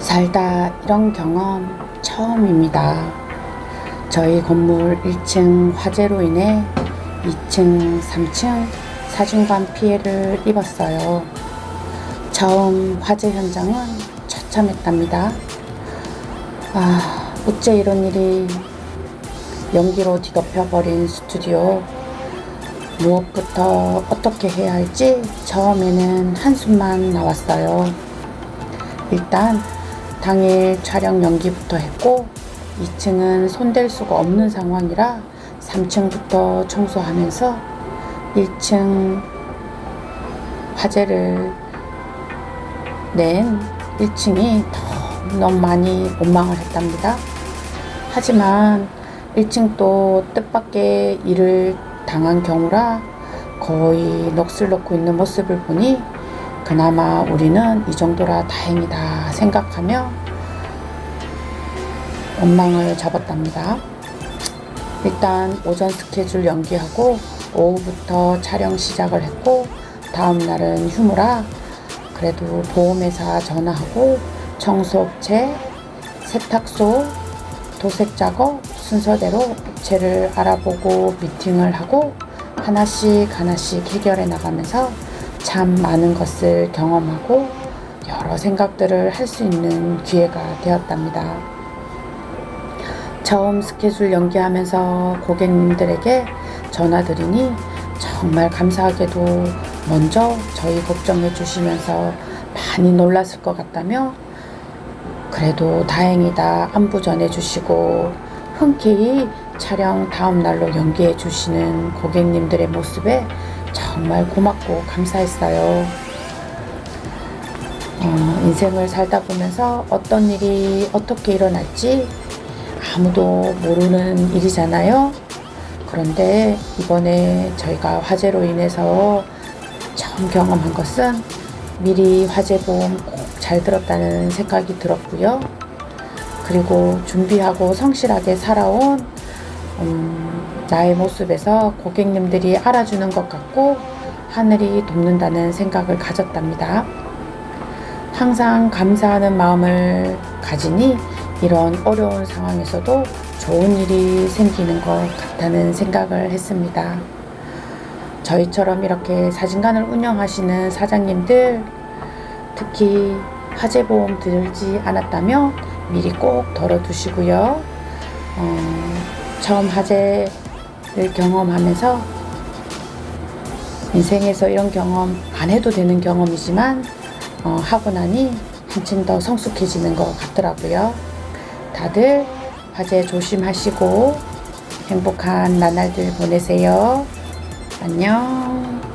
살다 이런 경험 처음입니다. 저희 건물 1층 화재로 인해 2층, 3층 사진관 피해를 입었어요. 처음 화재 현장은 처참했답니다. 아, 어째 이런 일이 연기로 뒤덮여버린 스튜디오. 무엇부터 어떻게 해야 할지 처음에는 한숨만 나왔어요. 일단 당일 촬영 연기부터 했고 2층은 손댈 수가 없는 상황이라 3층부터 청소하면서 1층 화재를 낸 1층이 너무 많이 원망을 했답니다. 하지만 1층도 뜻밖의 일을 당한 경우라 거의 넋을 놓고 있는 모습을 보니 그나마 우리는 이 정도라 다행이다 생각하며 원망을 접었답니다. 일단 오전 스케줄 연기하고 오후부터 촬영 시작을 했고 다음 날은 휴무라 그래도 보험회사 전화하고 청소업체, 세탁소, 도색 작업 순서대로 업체를 알아보고 미팅을 하고 하나씩 하나씩 해결해 나가면서 참 많은 것을 경험하고 여러 생각들을 할 수 있는 기회가 되었답니다. 처음 스케줄 연기하면서 고객님들에게 전화드리니 정말 감사하게도 먼저 저희 걱정해 주시면서 많이 놀랐을 것 같다며 그래도 다행이다 안부 전해 주시고 흔쾌히 촬영 다음 날로 연기해 주시는 고객님들의 모습에 정말 고맙고 감사했어요. 어, 인생을 살다 보면서 어떤 일이 어떻게 일어날지 아무도 모르는 일이잖아요. 그런데 이번에 저희가 화재로 인해서 처음 경험한 것은 미리 화재 보험 꼭 잘 들었다는 생각이 들었고요. 그리고 준비하고 성실하게 살아온 음, 나의 모습에서 고객님들이 알아주는 것 같고 하늘이 돕는다는 생각을 가졌답니다. 항상 감사하는 마음을 가지니 이런 어려운 상황에서도 좋은 일이 생기는 것 같다는 생각을 했습니다. 저희처럼 이렇게 사진관을 운영하시는 사장님들, 특히 화재보험 들지 않았다면 미리 꼭 덜어두시고요. 어, 처음 화재를 경험하면서 인생에서 이런 경험 안 해도 되는 경험이지만 어, 하고 나니 한층 더 성숙해지는 것 같더라고요. 다들 화재 조심하시고 행복한 나날들 보내세요. 안녕.